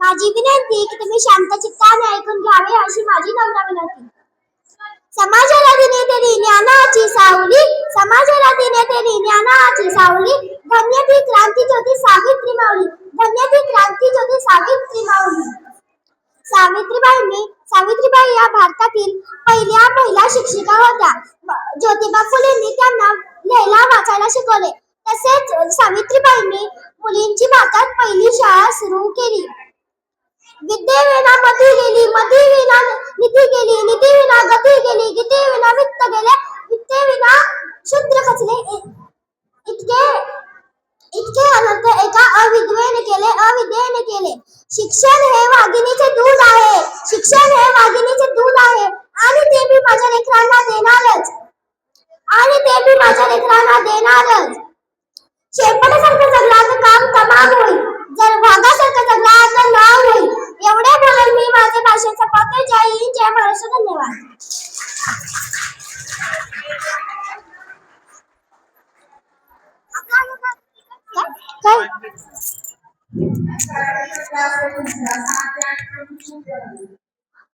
माझी विनंती की तुम्ही शांत चित्ताने ऐकून घ्यावे अशी माझी नम्र विनंती. समाजाला दिने तरी ज्ञानाची सावली समाजाला दिने तरी ज्ञानाची सावली. धन्य ती क्रांती ज्योती सावित्री माऊली धन्य ती क्रांती ज्योती सावित्री माऊली. सावित्रीबाईंनी सावित्रीबाई या भारतातील पहिल्या महिला शिक्षिका होत्या. ज्योतिबा फुलेंनी त्यांना लिहायला वाचायला शिकवले. तसेच सावित्रीबाईंनी मुलींची भारतात पहिली शाळा सुरू केली. विद्येविना मती गेली मती विना नीती गेली नीती विना गती गेली गती विना वित्त गेले वित्ते विना शूद्र खचले इतके इतके अनर्थ एका अविद्वेने केले अविद्येने केले. शिक्षण हे वाघिणीचे दूध आहे. शिक्षण हे वाघिणीचे दूध आहे. आणि ते मी माझ्या लेकरांना देणारच. आणि ते मी माझ्या लेकरांना देणारच. शेपटासारखं जय हिंद जय महाराष्ट्र धन्यवाद काय काय